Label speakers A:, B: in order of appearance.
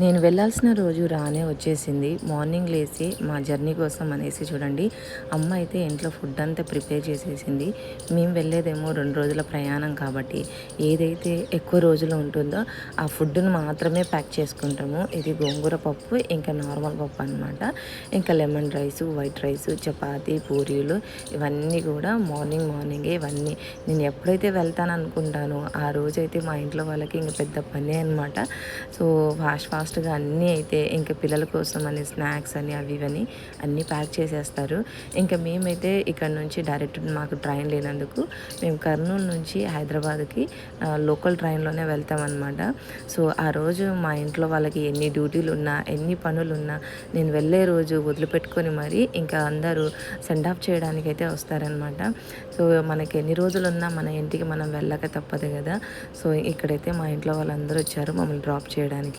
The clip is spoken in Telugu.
A: నేను వెళ్ళాల్సిన రోజు రానే వచ్చేసింది. మార్నింగ్ లేచి మా జర్నీ కోసం అనేసి చూడండి. అమ్మ అయితే ఇంట్లో ఫుడ్ అంతా ప్రిపేర్ చేసేసింది. మేము వెళ్ళేదేమో రెండు రోజుల ప్రయాణం కాబట్టి ఏదైతే ఎక్కువ రోజులు ఉంటుందో ఆ ఫుడ్ను మాత్రమే ప్యాక్ చేసుకుంటాము. ఇది గోంగూర పప్పు ఇంకా నార్మల్ పప్పు అనమాట ఇంకా lemon rice white rice chapati పూరీలు ఇవన్నీ కూడా మార్నింగ్ మార్నింగే ఇవన్నీ. నేను ఎప్పుడైతే వెళ్తాను అనుకుంటానో ఆ రోజైతే మా ఇంట్లో వాళ్ళకి ఇంక పెద్ద పని అనమాట సో ఫాస్ట్ ఫాస్ట్గా అన్నీ అయితే ఇంకా పిల్లల కోసం అని స్నాక్స్ అని అవి ఇవని అన్నీ ప్యాక్ చేసేస్తారు. ఇంకా మేమైతే ఇక్కడ నుంచి డైరెక్ట్ మాకు ట్రైన్ లేనందుకు మేము కర్నూలు నుంచి హైదరాబాద్కి లోకల్ ట్రైన్లోనే వెళ్తామన్నమాట. సో ఆ రోజు మా ఇంట్లో వాళ్ళకి ఎన్ని డ్యూటీలు ఉన్నా ఎన్ని పనులు ఉన్నా నేను వెళ్ళే రోజు వదిలిపెట్టుకొని మరి ఇంకా అందరూ సెండ్ ఆఫ్ చేయడానికి అయితే వస్తారనమాట సో మనకి ఎన్ని రోజులు ఉన్నా మన ఇంటికి మనం వెళ్ళక తప్పదు కదా. సో ఇక్కడైతే మా ఇంట్లో వాళ్ళందరూ వచ్చారు మమ్మల్ని డ్రాప్ చేయడానికి.